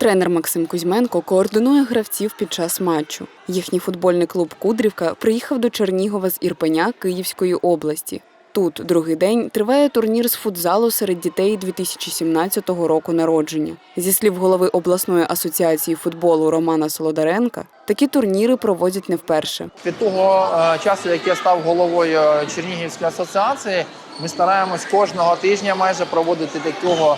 Тренер Максим Кузьменко координує гравців під час матчу. Їхній футбольний клуб Кудрівка приїхав до Чернігова з Ірпеня Київської області. Тут другий день триває турнір з футзалу серед дітей 2017 року народження. Зі слів голови обласної асоціації футболу Романа Солодаренка, такі турніри проводять не вперше. Від того е, часу, як я став головою Чернігівської асоціації, ми стараємось кожного тижня майже проводити такого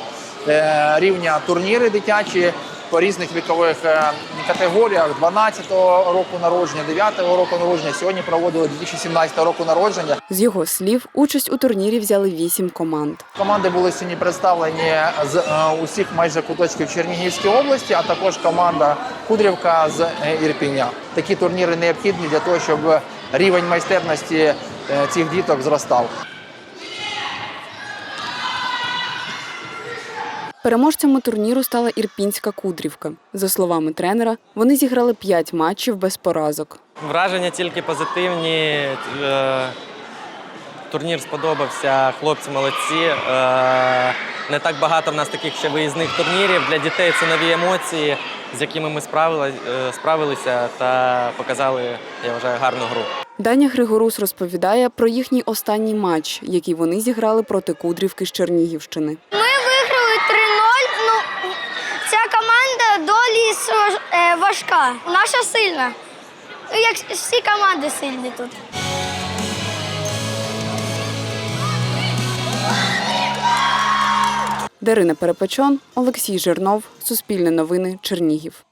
е, рівня турніри дитячі по різних вікових е, категоріях 12-го року народження, 9-го року народження. Сьогодні проводили 2017 року народження. З його слів, участь у турнірі взяли вісім команд. Команди були сьогодні представлені з е, усіх майже куточків Чернігівської області, а також команда Кудрівка з е, Ірпіня. Такі турніри необхідні для того, щоб рівень майстерності цих діток зростав. Переможцями турніру стала Ірпінська Кудрівка. За словами тренера, вони зіграли п'ять матчів без поразок. Враження тільки позитивні. Е, Турнір сподобався, хлопці молодці. Е, Не так багато в нас таких ще виїзних турнірів. Для дітей це нові емоції, з якими ми е, справилися та показали, я вважаю, гарну гру. Даня Григорус розповідає про їхній останній матч, який вони зіграли проти Кудрівки з Чернігівщини. Ми виграли 3-0. Ну, ця команда долі е, важка. Наша сильна. Ну, як всі команди сильні тут. Дарина Перепечон, Олексій Жирнов, Суспільне новини, Чернігів.